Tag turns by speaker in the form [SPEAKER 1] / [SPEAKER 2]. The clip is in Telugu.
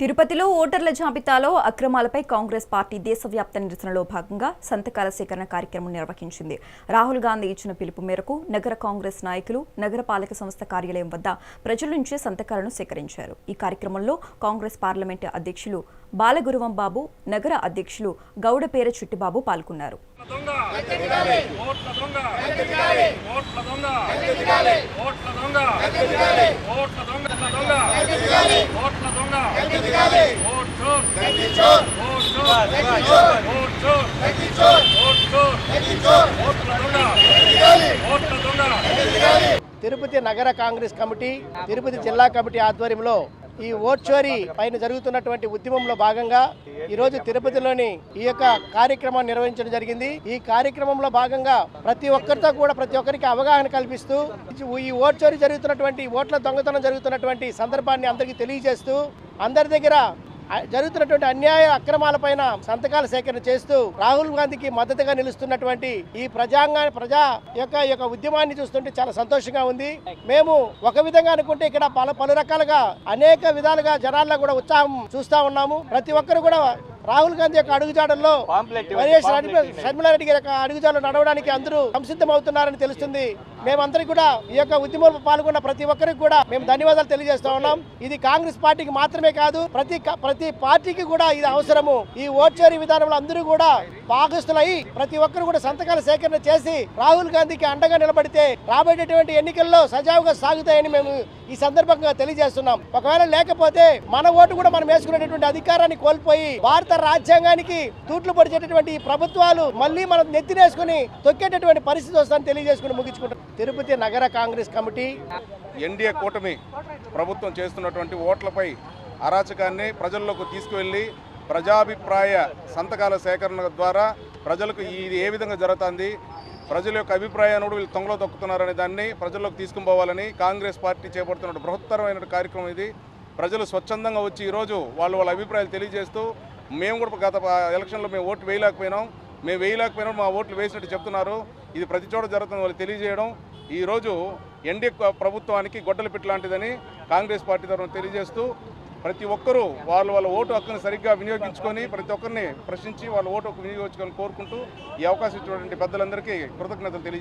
[SPEAKER 1] తిరుపతిలో ఓటర్ల జాబితాలో అక్రమాలపై కాంగ్రెస్ పార్టీ దేశవ్యాప్త నిరసనలో భాగంగా సంతకాల సేకరణ కార్యక్రమం నిర్వహించింది. రాహుల్ గాంధీ ఇచ్చిన పిలుపు మేరకు నగర కాంగ్రెస్ నాయకులు నగరపాలక సంస్థ కార్యాలయం వద్ద ప్రజల నుంచి సంతకాలను సేకరించారు. ఈ కార్యక్రమంలో కాంగ్రెస్ పార్లమెంటు అధ్యక్షులు బాలగురువం బాబు నగర అధ్యక్షులు గౌడపేర చిట్టిబాబు పాల్గొన్నారు.
[SPEAKER 2] ఓట్ల దొంగ ఓట్ల దొంగ ఓట్ల దొంగ ఓట్ల దొంగ దొంగ ఓట్ల దొంగ ఓట్ చోర్ ఓట్ చోర్ ఓట్ చోర్ ఓట్ చోర్ ఓట్ల దొంగ ఓట్ల దొంగ
[SPEAKER 3] తిరుపతి నగర కాంగ్రెస్ కమిటీ తిరుపతి జిల్లా కమిటీ ఆధ్వర్యంలో ఈ ఓట్చోరీ పైన జరుగుతున్నటువంటి ఉద్యమంలో భాగంగా ఈరోజు తిరుపతిలోని ఈ యొక్క కార్యక్రమాన్ని నిర్వహించడం జరిగింది. ఈ కార్యక్రమంలో భాగంగా ప్రతి ఒక్కరితో కూడా ప్రతి ఒక్కరికి అవగాహన కల్పిస్తూ ఈ ఓట్చోరీ జరుగుతున్నటువంటి ఓట్ల దొంగతనం జరుగుతున్నటువంటి సందర్భాన్ని అందరికీ తెలియజేస్తూ అందరి దగ్గర జరుగుతున్నటువంటి అన్యాయ అక్రమాలపైన సంతకాల సేకరణ చేస్తూ రాహుల్ గాంధీకి మద్దతుగా నిలుస్తున్నటువంటి ఈ ప్రజాంగ ప్రజా యొక్క యొక్క ఉద్యమాన్ని చూస్తుంటే చాలా సంతోషంగా ఉంది. మేము ఒక విధంగా అనుకుంటే ఇక్కడ పలు పలు రకాలుగా అనేక విధాలుగా జనాల్లో కూడా ఉత్సాహం చూస్తా ఉన్నాము. ప్రతి ఒక్కరు కూడా రాహుల్ గాంధీ యొక్క అడుగుజాడల్లో వైఎస్ షర్మిలారెడ్డి గారి యొక్క అడుగుజాడలు నడవడానికి అందరూ సంసిద్ధం అవుతున్నారని తెలుస్తుంది. మేమందరికి కూడా ఈ యొక్క ఉద్యమంలో పాల్గొన్న ప్రతి ఒక్కరికి కూడా మేము ధన్యవాదాలు తెలియజేస్తా ఉన్నాం. ఇది కాంగ్రెస్ పార్టీకి మాత్రమే కాదు ప్రతి ప్రతి పార్టీకి కూడా ఇది అవసరము. ఈ ఓట్చేరి విధానంలో అందరూ కూడా భాగస్తులై ప్రతి ఒక్కరు కూడా సంతకాల సేకరణ చేసి రాహుల్ గాంధీకి అండగా నిలబడితే రాబోయేటటువంటి ఎన్నికల్లో సజావుగా సాగుతాయని మేము ఈ సందర్భంగా తెలియజేస్తున్నాం. ఒకవేళ లేకపోతే మన ఓటు కూడా మనం వేసుకునేటటువంటి అధికారాన్ని కోల్పోయి భారత రాజ్యాంగానికి తూట్లు పొడిచేటటువంటి ఈ ప్రభుత్వాలు మళ్ళీ మనం నెత్తినేసుకుని తొక్కేటటువంటి పరిస్థితి వస్తుందని తెలియజేసుకుని ముగించుకుంటాం తిరుపతి నగర కాంగ్రెస్ కమిటీ
[SPEAKER 4] ఎన్డీఏ కూటమి ప్రభుత్వం చేస్తున్నటువంటి ఓట్లపై అరాచకాన్ని ప్రజల్లోకి తీసుకువెళ్ళి ప్రజాభిప్రాయ సంతకాల సేకరణ ద్వారా ప్రజలకు ఇది ఏ విధంగా జరుగుతుంది ప్రజల యొక్క అభిప్రాయాన్ని కూడా వీళ్ళు తొంగలో తొక్కుతున్నారనే దాన్ని ప్రజల్లోకి తీసుకుని పోవాలని కాంగ్రెస్ పార్టీ చేపడుతున్న బృహత్తరమైన కార్యక్రమం ఇది. ప్రజలు స్వచ్ఛందంగా వచ్చి ఈరోజు వాళ్ళు వాళ్ళ అభిప్రాయాలు తెలియజేస్తూ మేము కూడా గత ఎలక్షన్లో మేము ఓట్లు వేయలేకపోయినాం. మేము వేయలేకపోయినా మా ఓట్లు వేసినట్టు చెప్తున్నారు. ఇది ప్రతి చోట జరుగుతుంది వాళ్ళు తెలియజేయడం ఈరోజు ఎన్డీఏ ప్రభుత్వానికి గొడ్డల పిట్ లాంటిదని కాంగ్రెస్ పార్టీ తరఫున తెలియజేస్తూ ప్రతి ఒక్కరూ వాళ్ళు వాళ్ళ ఓటు హక్కును సరిగ్గా వినియోగించుకొని ప్రతి ఒక్కరిని ప్రశ్నించి వాళ్ళ ఓటు హక్కు వినియోగించుకొని కోరుకుంటూ ఈ అవకాశం ఇచ్చినటువంటి పెద్దలందరికీ కృతజ్ఞతలు తెలియ